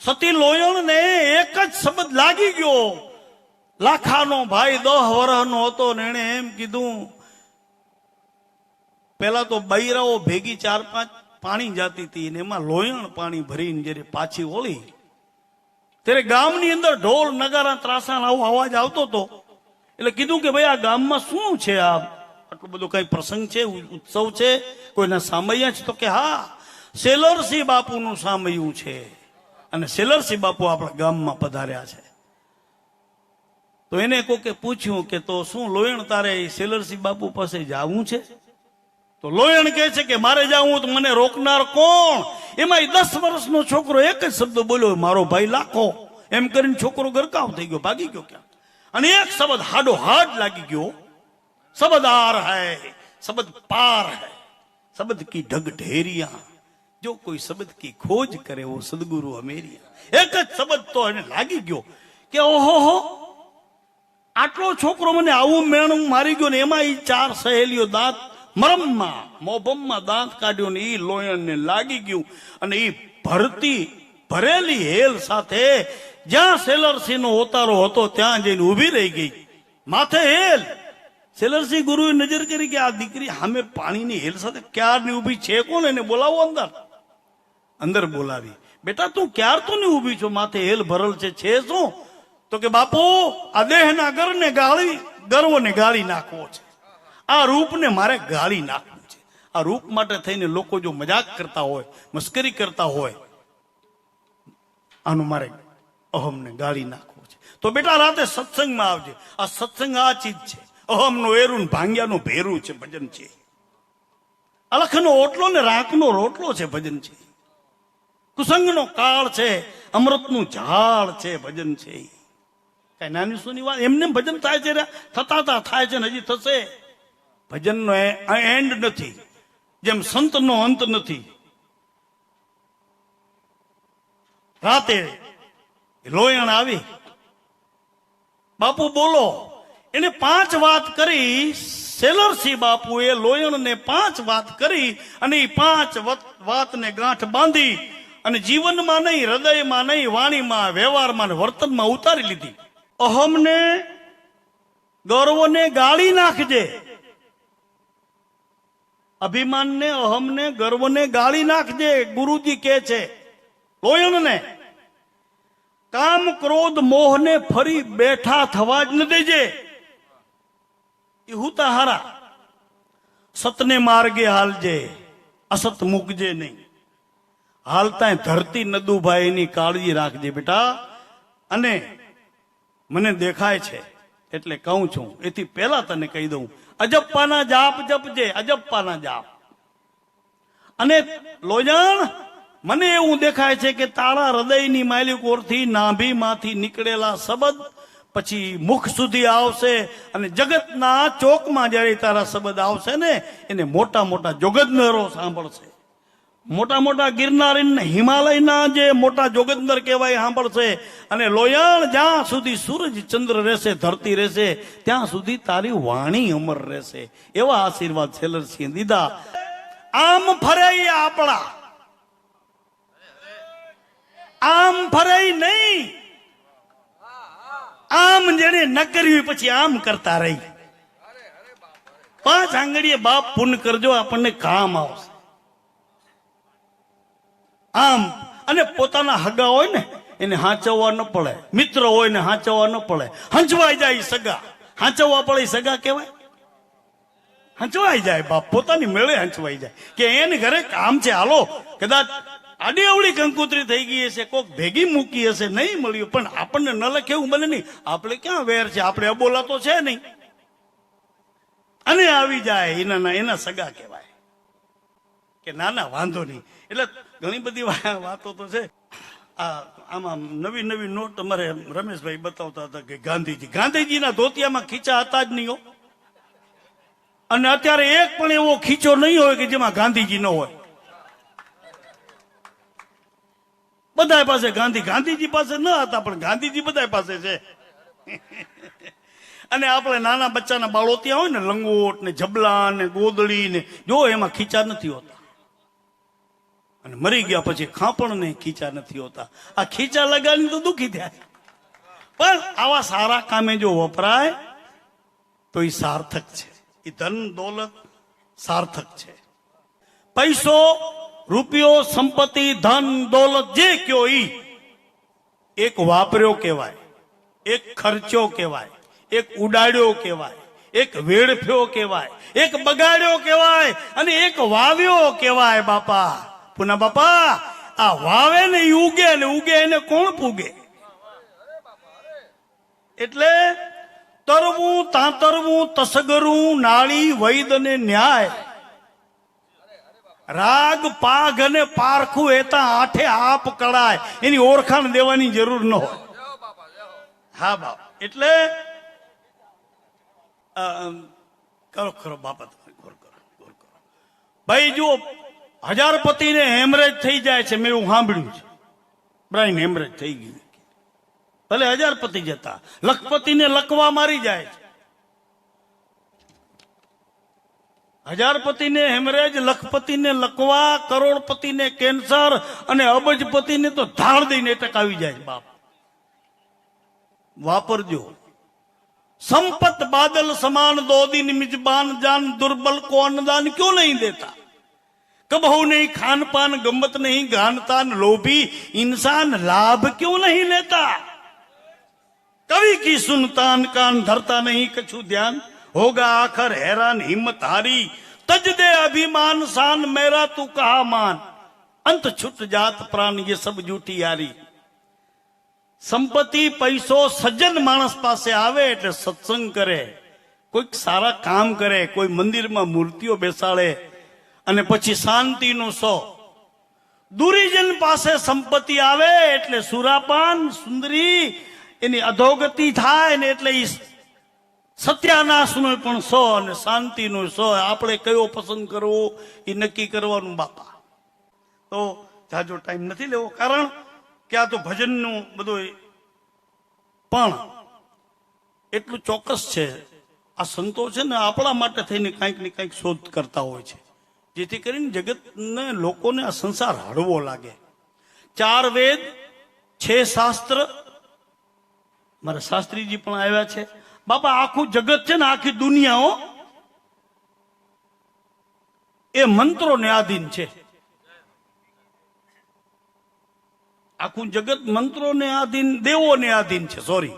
સતી લોયણ ને એક જ શબ્દ લાગી ગયો. લાખાનો ભાઈ દહ વર્ષનો હતો ને એને એમ કીધું પેલા તો બૈરાઓ ભેગી ચાર પાંચ પાણી જાતી હતી ને એમાં લોયણ પાણી ભરીને જયારે પાછી ઓળી ત્યારે ગામની અંદર ઢોલ, નગારા ત્રાસા આવો અવાજ આવતો હતો. એટલે કીધું કે ભાઈ આ ગામમાં શું છે આ? આટલો બધો કઈ પ્રસંગ છે? ઉત્સવ છે? કોઈના સામૈયા છે? તો કે હા, સેલરસિંહ બાપુનું સામૈયું છે. અને સેલરસિંહ બાપુ આપણા ગામમાં પધાર્યા છે. તો એને કોકે પૂછ્યું કે તો શું લોયણ તારે એ બાપુ પાસે જાવું છે? તો લોયણ કહે છે કે મારે જાવું તો મને રોકનાર કોણ? એમાં દસ વર્ષનો છોકરો એક જ શબ્દ બોલ્યો, મારો ભાઈ લાખો. એમ કરીને છોકરો ગરકાવ થઈ ગયો, ભાગી ગયો ક્યાં અને એક શબ્દ હાડો હાડ લાગી ગયો. શબ્દ આર હૈ, શબ્દ પાર હૈ, શબ્દ કી ઢગ ઢેરિયા. જો કોઈ શબ્દ કી ખોજ કરે એવો સદગુરુ અમેરિયા. એક જ શબ્દ તો એને લાગી ગયો કે ઓહો આટલો છોકરો મને આવું મેણું મારી ગયો ને એમાં એ ચાર સહેલીઓ દાંત મરમમાં, મોભમમાં દાંત કાઢ્યો ને એ લોયણને લાગી ગયું અને એ ભરતી, ભરેલી હેલ સાથે જ્યાં સેલરસિંહ નો ઓતારો હતો ત્યાં જઈને ઊભી રહી ગઈ. માથે હેલ. સેલરસિંહ ગુરુએ નજર કરી કે આ દીકરી સામે પાણીની હેલ સાથે ક્યારની ઊભી છે? કોને એને બોલાવો અંદર? અંદર બોલાવી. બેટા, તું ક્યાર તો નહીં ઊભી છો? માથે હેલ ભરલ છે શું? તો કે, બાપુ, આ દેહના ગરને ગાળી, ગર્વને ગાળી નાખવો છે. આ રૂપને મારે ગાળી નાખવું છે. આ રૂપ માટે થઈને લોકો જો મજાક કરતા હોય, મસ્કરી કરતા હોય, આનું મારે અહમને ગાળી નાખવો છે. તો બેટા, રાતે સત્સંગમાં આવજે. આ સત્સંગ આ ચીજ છે. અહમનો એરું ને ભાંગ્યાનું ભેરું છે, ભજન છે. અલખનો ઓટલો ને રાખનો રોટલો છે, ભજન છે. કુસંગનો કાળ છે, અમૃતનું ઝાડ છે, ભજન છે. કઈ નાની સુની વાત, એમને ભજન થાય છે. થતા તા થાય છે ને હજી થશે. ભજનનો એન્ડ નથી. જેમ સંતનો અંત નથી. રાતે લોયણ આવી. બાપુ બોલો, એને પાંચ વાત કરી સેલરસિંહ બાપુએ લોયણને પાંચ વાત કરી અને એ પાંચ વાતને ગાંઠ બાંધી અને જીવનમાં નહીં, હૃદયમાં નહીં, વાણીમાં, વ્યવહારમાં વર્તનમાં ઉતારી લીધી. અહમને ગર્વને ગાળી નાખજે. અભિમાનને, અહમને ગર્વને ગાળી નાખજે, ગુરુજી કે છે. લોયણને, કામ ક્રોધ મોહને ફરી બેઠા થવા જ ન દેજે. એ હુતા હારા. સતને માર્ગે હાલજે. અસત મૂકજે નહીં. હાલતા ધરતી નદુભાઈની કાળજી રાખજે બેટા. અને મને દેખાય છે, એટલે કહું છું, એથી પહેલા તને કહી દઉં. અજપ્પાના જાપ જપજે, અજપ્પાના જાપ. અને લોજણ મને એવું દેખાય છે કે તારા હૃદયની માલિકોરથી નાભીમાંથી નીકળેલા શબ્દ પછી મુખ સુધી આવશે અને જગતના ચોકમાં જ્યારે તારા શબ્દ આવશે ને, એને મોટા મોટા જોગદનરો સાંભળશે. મોટા મોટા ગિરનારી હિમાલયના જે મોટા જોગંદર કહેવાય સાંભળશે. અને લોયાળ જ્યાં સુધી સૂરજ ચંદ્ર રહેશે, ધરતી રહેશે, ત્યાં સુધી તારી વાણી અમર રહેશે. એવા આશીર્વાદ સેલરસિંહ દીધા. આમ ફરે આપણા. આમ ફરે નહીં. આમ જેને ન કરવી પછી આમ કરતા રહી. પાંચ આંગળીએ બાપ પુન કરજો, આપણને કામ આવશે. આમ. અને પોતાના હગા હોય ને, એને હાંચવવા ન પડે. મિત્ર હોય ને હાંચવવા ન પડે. હંચવાઈ જાય સગા. હાંચવવા પડે સગા કહેવાય? હંચવાઈ જાય બાપ. પોતાની મેળે હંચવાઈ જાય. કે એને ઘરે કામ છે, હાલો. કદાચ આડી અવળી કંકુતરી થઈ ગઈ હશે, કોક ભેગી મૂકી હશે, નહીં મળ્યું. પણ આપણને ન લખે એવું બને નહીં. આપણે ક્યાં વેર છે? આપણે અબોલા તો છે નહીં. અને આવી જાય એના એના સગા કહેવાય. કે ના ના વાંધો નહીં. એટલે ઘણી બધી વાતો તો છે. આ આમાં નવી નવી નોટ અમારે રમેશભાઈ બતાવતા હતા કે ગાંધીજી, ગાંધીજીના ધોતિયામાં ખીચા હતા જ નહીં અને અત્યારે એક પણ એવો ખીચો નહીં હોય કે જેમાં ગાંધીજી ન હોય. બધા પાસે ગાંધી, ગાંધીજી પાસે ન હતા, પણ ગાંધીજી બધા પાસે છે. અને આપણે નાના બચ્ચાના બાળો ત્યાં હોય ને લંગોટ ને જબલા ને ગોદળી ને, જો એમાં ખીચા નથી હોતા. અને મરી ગયા પછી ખાપણને ખીચા નથી હોતા. આ ખીચા લગાડીને તો દુખી થાય. પણ આવા સારા કામે જો વપરાય, તો એ સાર્થક છે. એ ધન દોલત સાર્થક છે. પૈસો, રૂપિયો, સંપત્તિ, ધન, દોલત જે કયો ઈ એક વાપર્યો કહેવાય, એક ખર્ચ્યો કહેવાય, એક ઉડાડ્યો કહેવાય, એક વેડફ્યો કહેવાય, એક બગાડ્યો કહેવાય અને એક વાવ્યો કહેવાય બાપા. પુના બાપા, આ વાવે ને ઉગે ને ઉગે એને કોણ પૂગે? એટલે તરવું તાંતરવું તસગરું, નાળી, વૈદ અને ન્યાય. રાગ, પાઘ અને પારખું એતા આઠે આપ કળાય. એની ઓળખાણ દેવાની જરૂર ન હોય. હા, બાપ. એટલે કરો ખરો બાપા, તમે ભાઈ, જુઓ હજાર પતિને હેમરેજ થઈ જાય છે મેં એવું સાંભળ્યું છે. બ્રાઇન હેમરેજ થઈ ગયું. ભલે હજારપતિ જતા, લખપતિને લકવા મારી જાય છે. હજાર પતિને હેમરેજ, લખપતિને લકવા, કરોડપતિને કેન્સર અને અબજપતિને તો ધાર દઈને ટકાવી જાય બાપ. વાપરજો. સંપત બાદલ સમાન દો દિન મિજબાન જાન દુર્બલ કો અન્નદાન ક્યો નહીં દેતા? कबहू नहीं खान पान गम्मत नहीं गान तान लोभी इंसान लाभ क्यों नहीं लेता कवि की सुनतान कान धरता नहीं कछु ध्यान होगा आखर हैरान हिम्मत हारी तज दे अभिमान शान मेरा तू कहा मान अंत छुट जात प्राण ये सब जूठी यारी સંપત્તિ પૈસો સજ્જન માણસ પાસે આવે એટલે સત્સંગ કરે કોઈક સારા કામ કરે કોઈ મંદિરમાં મૂર્તિઓ બેસાડે અને પછી શાંતિનો સો. દુરીજન પાસે સંપત્તિ આવે એટલે સુરાપાન, સુંદરી, એની અધોગતિ થાય ને એટલે એ સત્યાનાશનો પણ સો અને શાંતિનો સો. આપણે કયો પસંદ કરવો એ નક્કી કરવાનું બાપા. તો જાજો ટાઈમ નથી લેવો. કારણ કે આ તો ભજનનું બધું પણ એટલું ચોક્કસ છે. આ સંતો છે ને આપણા માટે થઈને કાંઈક ને કાંઈક શોધ કરતા હોય છે. જેથી કરીને જગતને લોકોને આ સંસાર હળવો લાગે. ચાર વેદ, છે શાસ્ત્ર. મારા શાસ્ત્રીજી પણ આવ્યા છે. બાપા, આખું જગત છે ને, આખી દુનિયાઓ એ મંત્રોને આધીન છે. આખું જગત મંત્રોને આધીન, દેવોને આધીન છે. સોરી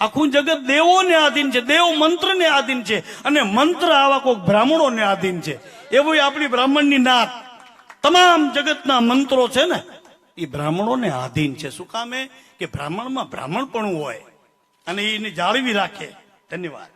આખું જગત દેવોને આધીન છે, દેવ મંત્રને આધીન છે અને મંત્ર આવા કોઈક બ્રાહ્મણોને આધીન છે. એવું આપણી બ્રાહ્મણની નાત. તમામ જગતના મંત્રો છે ને, એ બ્રાહ્મણોને આધીન છે. શું કામે કે બ્રાહ્મણમાં બ્રાહ્મણપણું હોય અને એને જાળવી રાખે. ધન્યવાદ.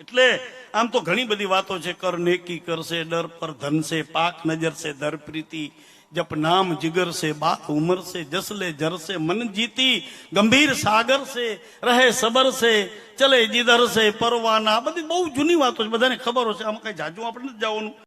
એટલે આમ તો ઘણી બધી વાતો છે, કર નેકી કરશે, ડર પર ધનશે, પાક નજર છે દર પ્રીતિ જપ નામ જીગર છે બાત ઉમર છે જસલે જરસે મન જીતી ગંભીર સાગર છે રહે સબર છે ચલે જીધર છે પરવાના બધી બહુ જૂની વાતો છે બધાને ખબર હશે આમાં કઈ જાજુ આપણે નથી જવાનું